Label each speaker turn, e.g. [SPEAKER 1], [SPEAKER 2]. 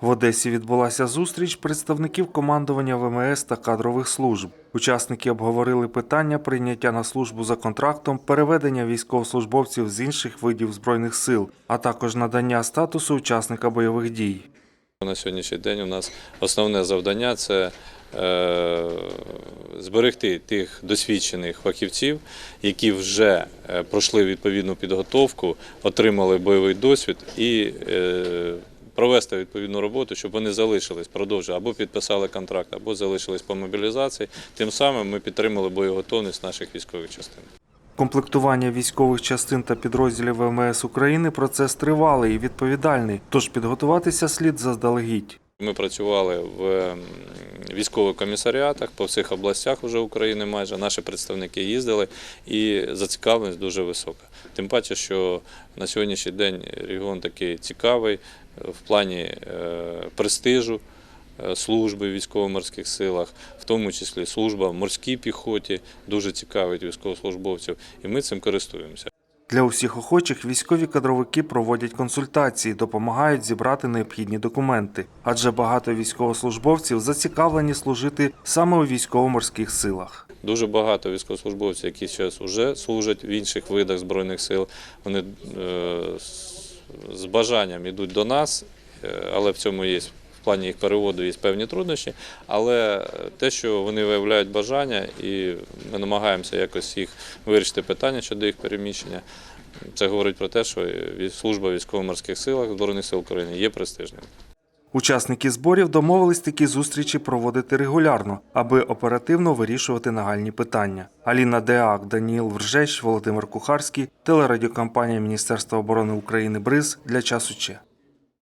[SPEAKER 1] В Одесі відбулася зустріч представників командування ВМС та кадрових служб. Учасники обговорили питання прийняття на службу за контрактом, переведення військовослужбовців з інших видів збройних сил, а також надання статусу учасника бойових дій.
[SPEAKER 2] На сьогоднішній день у нас основне завдання це е, зберегти тих досвідчених фахівців, які вже е, пройшли відповідну підготовку, отримали бойовий досвід і е, провести відповідну роботу, щоб вони залишились, продовжили або підписали контракт, або залишились по мобілізації. Тим самим ми підтримали боєготовність наших військових частин.
[SPEAKER 1] Комплектування військових частин та підрозділів ВМС України процес тривалий і відповідальний, тож підготуватися слід заздалегідь.
[SPEAKER 2] Ми працювали в військових комісаріатах по всіх областях вже України майже. Наші представники їздили і зацікавленість дуже висока. Тим паче, що на сьогоднішній день регіон такий цікавий е, в плані е, престижу е, служби в військово-морських силах, в тому числі служба в морській піхоті дуже цікавить військовослужбовців, і ми цим користуємося.
[SPEAKER 1] Для усіх охочих військові кадровики проводять консультації, допомагають зібрати необхідні документи, адже багато військовослужбовців зацікавлені служити саме у військово-морських силах.
[SPEAKER 2] Дуже багато військовослужбовців, які зараз вже служать в інших видах збройних сил, вони е, з- бажанням йдуть до нас, е, але в цьому є плані їх переводу є певні труднощі. Але те, що вони виявляють бажання, і ми намагаємося якось їх вирішити питання щодо їх переміщення. Це говорить про те, що служба військово-морських силах Збройних сил України є престижною.
[SPEAKER 1] Учасники зборів домовились такі зустрічі проводити регулярно, аби оперативно вирішувати нагальні питання. Аліна Деак, Даніїл Вржещ, Володимир Кухарський, телерадіокомпанія Міністерства оборони України БРИЗ для часу Че.